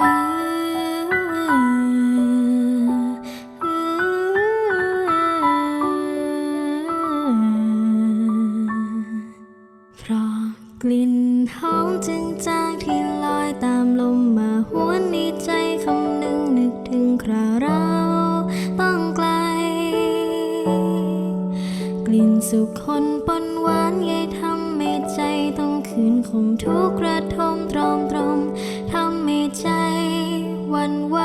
เพราะกลิ่นหอมจึงจางที่ลอยตามลมมาหวนในใจคำนึงนึกถึงคราเราต้องไกล กลิ่นสุขคนปนหวานใยทำให้ใจต้องคืนคมทุกกระทมตรอมตรมทำให้ใจันไหว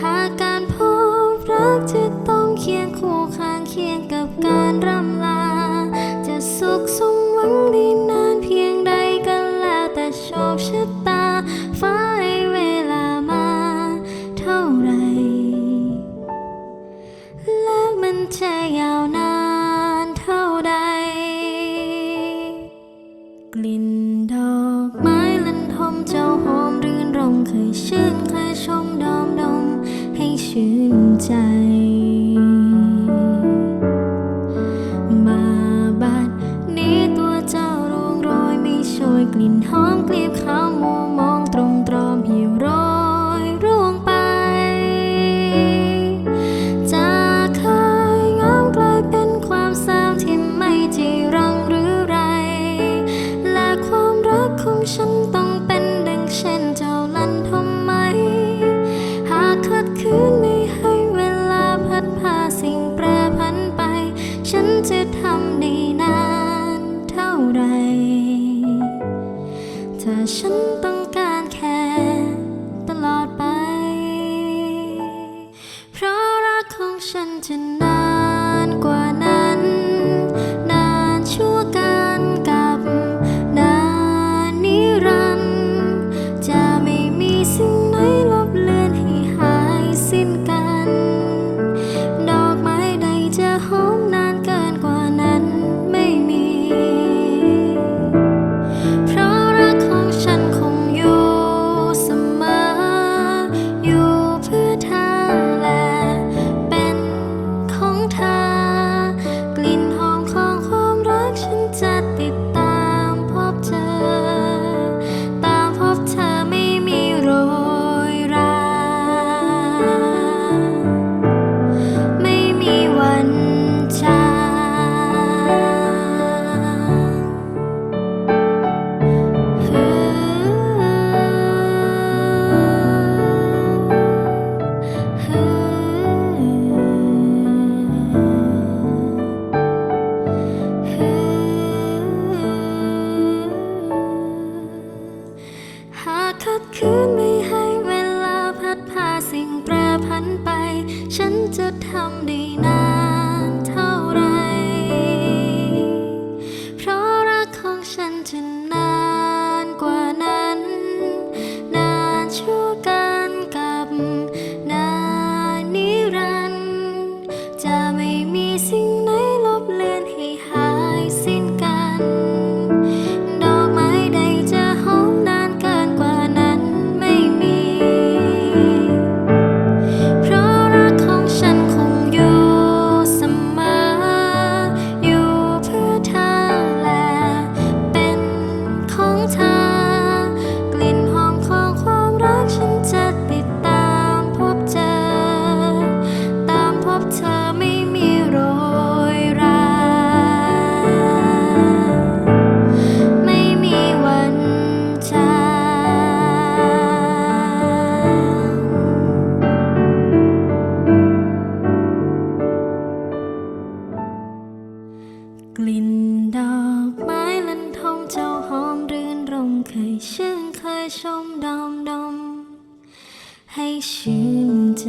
หากการพบรักจะต้องเคียงคู่ข้างเคียงกับการร่ำลา จะสุขสมหวังดีนานเพียงใดกันแล้วแต่โชคชะตาฟ้าให้เวลามาเท่าไร และมันจะยาวนานเท่าใดกลิ่น 是 ฉันต้องการแค่ตลอดไป เพราะรักของฉันจะนานกว่านั้น นานชั่วการกับนานนิรันดร์จะไม่มีสิ่งไหนลบเลือนให้หายสิ้นกัน ดอกไม้ใดจะห จะทำได้นะ กลิ่นดอกไม้ลันทองเจ้าหอมรื่นรมเคยชื่นเคยชมดอมดอมให้ชื่นใจ